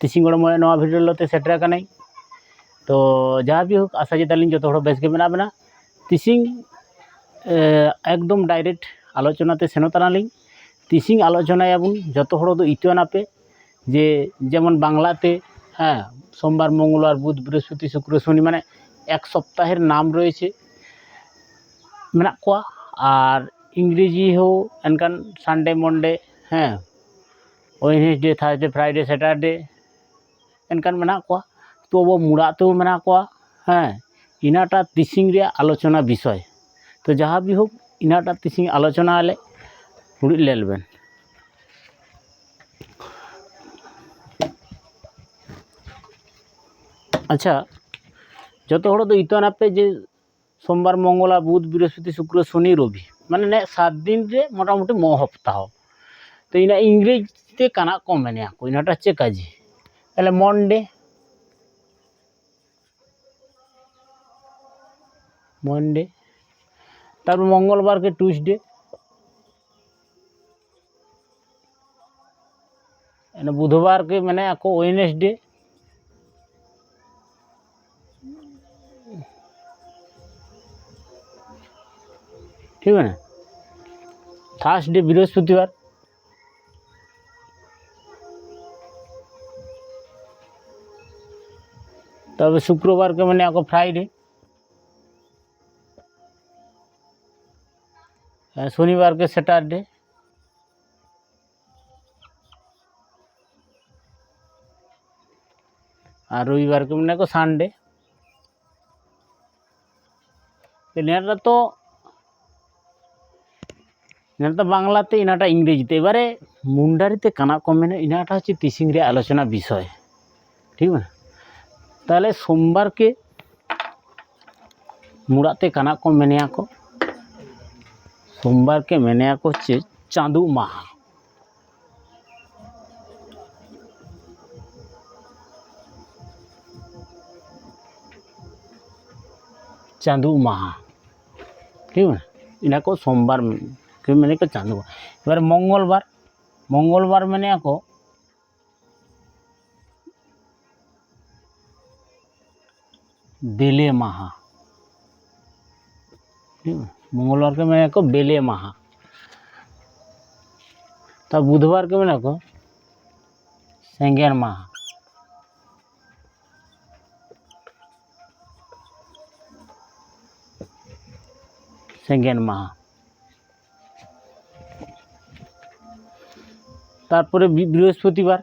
ᱛᱤᱥᱤᱧ ᱜᱚᱲᱚᱢᱚᱜᱼᱟ ᱱᱚᱣᱟ ᱵᱷᱤᱰᱤᱭᱳ ᱞᱚᱛᱮ ᱥᱮᱴᱮᱨ ᱟᱠᱟᱱᱟᱹᱧ ᱛᱚ ᱡᱟᱦᱟᱸ ᱵᱤ ᱦᱳᱠ ᱟᱥᱟ ᱪᱮᱫᱟᱞᱤᱧ ᱡᱚᱛᱚ ᱦᱚᱲ ᱵᱮᱥ ᱜᱮ ᱢᱮᱱᱟᱜ ᱵᱮᱱᱟ ᱛᱤᱥᱤᱧ ᱮᱠᱫᱚᱢ ᱰᱟᱭᱨᱮᱠᱴ ᱟᱞᱳᱪᱚᱱᱟᱛᱮ ᱥᱮᱱᱚᱜ ᱠᱟᱱᱟᱞᱤᱧ ᱛᱤᱥᱤᱧ ᱟᱞᱳᱪᱚᱱᱟᱭᱟᱵᱚᱱ ᱡᱚᱛᱚ ᱦᱚᱲ ᱫᱚ ᱤᱛᱩᱱᱟᱯᱮ ᱡᱮ ᱡᱮᱢᱚᱱ বাংলাতে হ্যাঁ সোমবার মঙ্গলবার বুধ বৃহস্পতি শুক্র শনি মানে এক সপ্তাহের নাম রয়েছে মেনাক কোয়া আর ইংরেজি হো এনকান সানডে মন্ডে হ্যাঁ ওয়েনসডে থার্সডে ফ্রাইডে স্যাটারডে ᱮᱱᱠᱷᱟᱱ ᱢᱮᱱᱟᱜ ᱠᱚᱣᱟ ᱛᱚ ᱟᱵᱚ ᱢᱩᱲᱟ ᱟᱛᱳ ᱢᱮᱱᱟᱜ ᱠᱚᱣᱟ ᱦᱮᱸ ᱤᱱᱟᱴᱟ ᱛᱤᱥᱤᱝ ᱨᱮᱭᱟᱜ ᱟᱞᱳᱪᱚᱱᱟ ᱵᱤᱥᱚᱭ ᱛᱚ ᱡᱟᱦᱟᱸ ᱵᱤ ᱦᱳᱠ ᱤᱱᱟᱴᱟ ᱛᱤᱥᱤᱝ ᱟᱞᱳᱪᱚᱱᱟ ᱟᱞᱮ ᱦᱩᱲᱩᱡ ᱞᱮᱞᱵᱮᱱ ᱟᱪᱪᱷᱟ ᱡᱚᱛᱚ ᱦᱚᱲ ᱫᱚ ᱤᱛᱟᱹᱱ ᱟᱯᱮ ᱡᱮ সোমবার মঙ্গলবার বুধ বৃহস্পতি শুক্র শনি রবি মানে নে সাত দিন রে মোটামুটি ম সপ্তাহ তো ইনা ইংরেজিতে কানা কমে নেয়া ইনাটা চেকাজি কাজী তাহলে মন্ডে মন্ডে তারপর মঙ্গলবারকে টুইসডে અને બુધવાર કે મને આખો વેનસડે ঠিক আছে থার্সডে বৃহস্পতিবার তবে শুক্রবারকে মানে এখন ফ্রাইডে শনিবারকে স্যাটারডে আর রবিবারকে মনে করো সানডে ইনাটা তো ইনাটা বাংলাতে ইনাটা ইংরেজিতে। এবারে মুন্ডারিতে কানা কম মেনে ইনাটা হচ্ছে তিসিং রে আলোচনা বিষয়। ঠিক আছে? তাহলে সোমবারকে মুড়াতে কানা কম মেনে আঁকো। সোমবারকে মেনে আঁকো হচ্ছে চাঁদু মাহা। চাঁদু মাহা। ঠিক আছে? ইনাকো সোমবার কে মানে কো চাঁদু মাহা। এবার মঙ্গলবার মঙ্গলবার মানে আকো बेले माहा ठीक है? मंगलवार के मैंने को बेले माहा तब बुधवार के मैंने को सेंगेर माहा সেকেন্ড মাহা তারপরে বি- বৃহস্পতিবার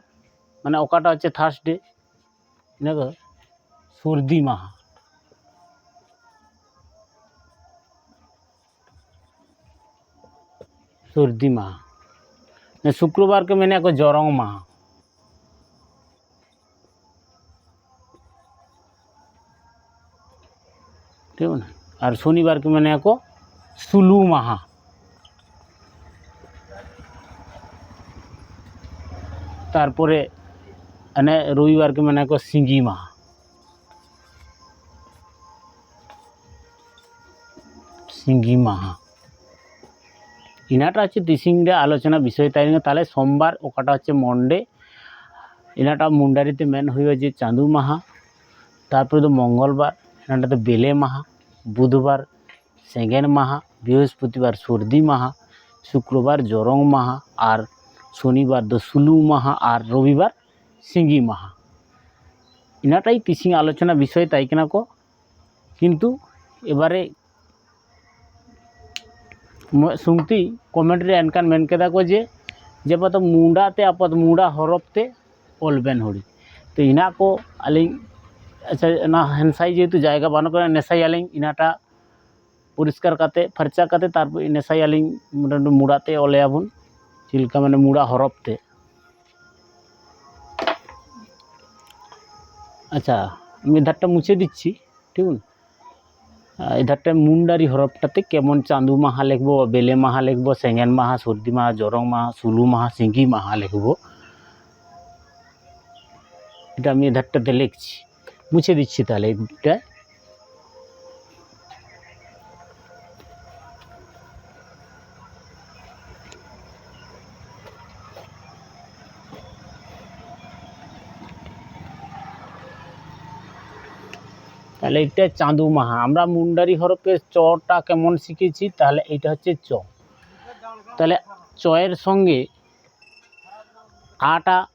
মানে ওকাটা হচ্ছে থার্সডে দেখো সর্দি মাহা सर्दी माह शुक्रवार को मैंने को जोरोंग माह ठीक है ना? और शनिवार के मैंने को सुलु माह तारपरे, अने रविवार রবিবারকে मैंने को सिंगी माह सिंगी माह ইনাটা হচ্ছে তিসিংরে আলোচনা বিষয়, তাই তাহলে সোমবার ওকাটা হচ্ছে মন্ডে। ইনাটা মুন্ডারিতে মেন হইবে যে চাঁদু মাহা, তারপরে তো মঙ্গলবার এনাটা তো বেলে মাহা, বুধবার সেকেন্ড মাহা, বৃহস্পতিবার সর্দি মাহা, শুক্রবার জরং মাহা, আর শনিবার তো সুলু মাহা, আর রবিবার সিঙ্গি মাহা। ইনাটাই তিসিং আলোচনা বিষয়, তাই কিনা কিন্তু এবারে ম- শুনতি কমেন্টরে এনকান মেন কেদা কো যে যে পত মুন্ডাতে আপত মুন্ডা হরফতে অলবেন হড়ি তো ইনা কো আলিং আচ্ছা না হেনসাই যেহেতু জায়গা বানো করে নেশাই আলিং ইনাটা পরিষ্কার কাতে ফার্চা কাতে তারপর নেশাই আলিং মোটামুটি মুড়াতে অলেয়াবুন চিলকা মানে মুড়া হরফতে আচ্ছা আমি ধারটা মুছে দিচ্ছি ঠিক আছে এই মুন্ডারি হরফটাতে কেমন চাঁদু মাহা লিখব, বেলে মাহা লিখব, সেঙ্গেন মাহা, সর্দি মাহা, জরং মাহা, সুলু মাহা, সিঙ্গি মাহা লিখব। এটা আমি এধারটাতে লিখছি। মুছে দিচ্ছি তাহলে এটা তাহলে এটা চাঁদু মাহা। আমরা মুন্ডারি হরফে চটা কেমন শিখেছি, তাহলে এটা হচ্ছে চ। তাহলে চয়ের সঙ্গে আটা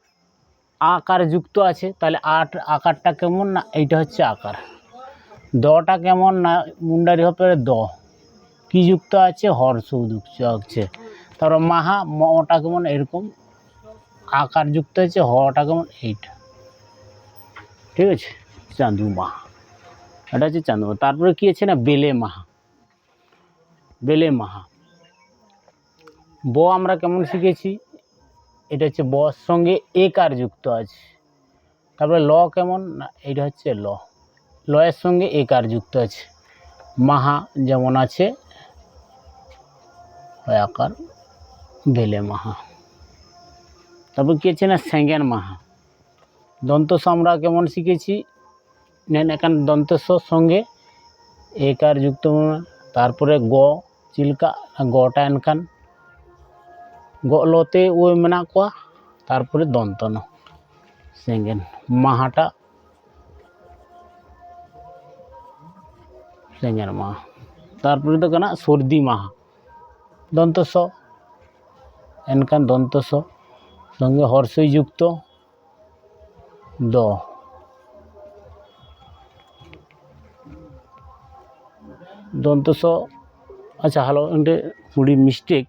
আকার যুক্ত আছে, তাহলে আট আকারটা কেমন না, এইটা হচ্ছে আকার। দটা কেমন না, মুন্ডারি হরফের দ। কি যুক্ত আছে? হর্ষ যুক্ত আছে। তারপর মাহা, মটা কেমন এরকম, আকার যুক্ত আছে হটা কেমন, এইটা। ঠিক আছে? চাঁদু মাহা। এটা হচ্ছে চাঁদু তারপরে কি আছে না? বেলে মাহা। বেলে মাহা। ব আমরা কেমন শিখেছি? এটা হচ্ছে বর সঙ্গে একার যুক্ত আছে? তারপরে ল কেমন? না, এটা হচ্ছে ল। লয়ের সঙ্গে একার যুক্ত আছে? মাহা যেমন আছে আকার বেলে মাহা। তারপর কি আছে না? স্যাঙ্গেন মাহা। দন্তস আমরা কেমন শিখেছি? নেন এখান দন্তস সঙ্গে একার যুক্ত তারপরে গ, চিলকা, গটা এনখান গ, লতে ওই মেনা কোয়া, তারপরে দন্তন, সেঙ্গেন, মাহাটা, সেঙ্গেন মাহা। তারপরে তো কানা, সর্দি মাহা। দন্তস এনখান দন্তস সঙ্গে হর্ষই যুক্ত, দ। দন্তস আচ্ছা হ্যালো এন্টে হুড়ি মিস্টেক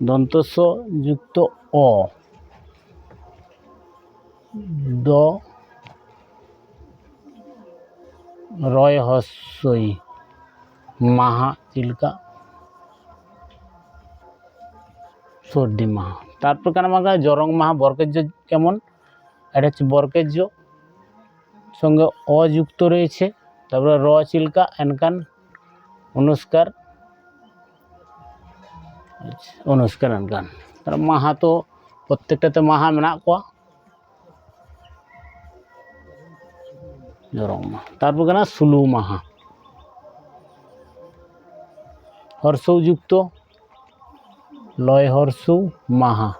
দন্তস যুক্ত অ। দ। রয় হস্যই। মাহা চিলকা। সর্দি মাহা। তারপর কেন মাখা জরং মাহা বরকেজ্য কেমন? এটা হচ্ছে বরকেজ্য। সঙ্গে অযুক্ত রয়েছে। তারপরে র চিলকা এনকান অনুষ্কার আচ্ছা, অনুষ্কার এনকান তার মাহা তো প্রত্যেকটাতে মাহা মেনাক কোয়া জরং মাহা। তারপর কেনা সুলু মাহা। হর্ষৌ যুক্ত লয় হর্ষৌ মাহা।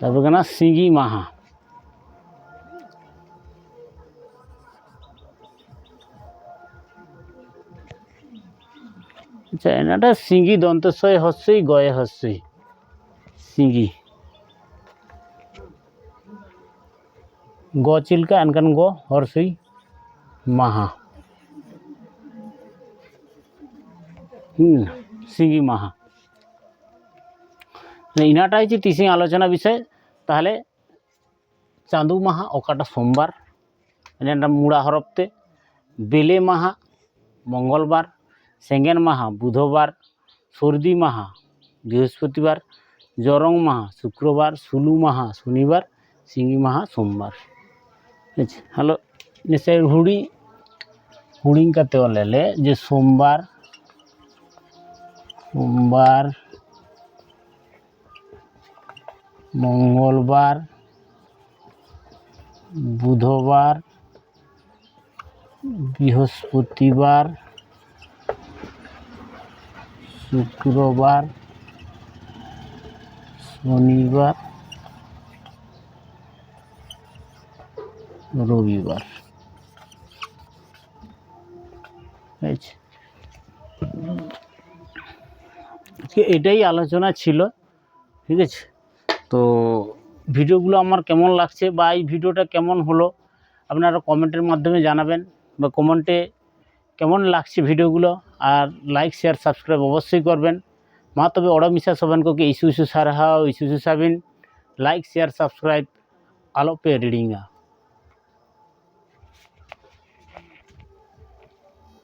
তারপর কেনা? সিঙ্গি মাহা। আচ্ছা এনাটা সিঙ্গি দন্তস্বয় হস্যই, গয়ে হস্যই। সিঙ্গি। গ চিলকা, এনকান গ হর্ষই মাহা। হুম, সিঙ্গি মাহা। ইনাটা হচ্ছে তিসিং আলোচনা বিষয়, তাহলে চাঁদু মাহা অকাটা সোমবার এটা মুড়া হরফতে বেলে মাহা মঙ্গলবার, সেঙ্গেন মাহা বুধবার, সর্দি মাহা বৃহস্পতিবার, জরং মাহা শুক্রবার, সুলু মাহা শনিবার, সিঙ্গি মাহা সোমবার। আচ্ছা হ্যালো, নিশ্চয় হুড়ি হুড়িং কাতে লেলে যে সোমবার সোমবার মঙ্গলবার বুধবার বৃহস্পতিবার শুক্রবার শনিবার রবিবার। এটাই আলোচনা ছিল। ঠিক আছে? তো ভিডিওগুলো আমার কেমন লাগছে বা এই ভিডিওটা কেমন হলো আপনারা কমেন্টের মাধ্যমে জানাবেন বা কমেন্টে কেমন লাগছে ভিডিওগুলো আর লাইক, শেয়ার, সাবস্ক্রাইব অবশ্যই করবেন। মা তবে অড়মিশা সবানকে ইস্যু ইস্যু সারহাও ইস্যু ইস্যু সাবিন। লাইক, শেয়ার, সাবস্ক্রাইব, আলোপে রিডিংয়া।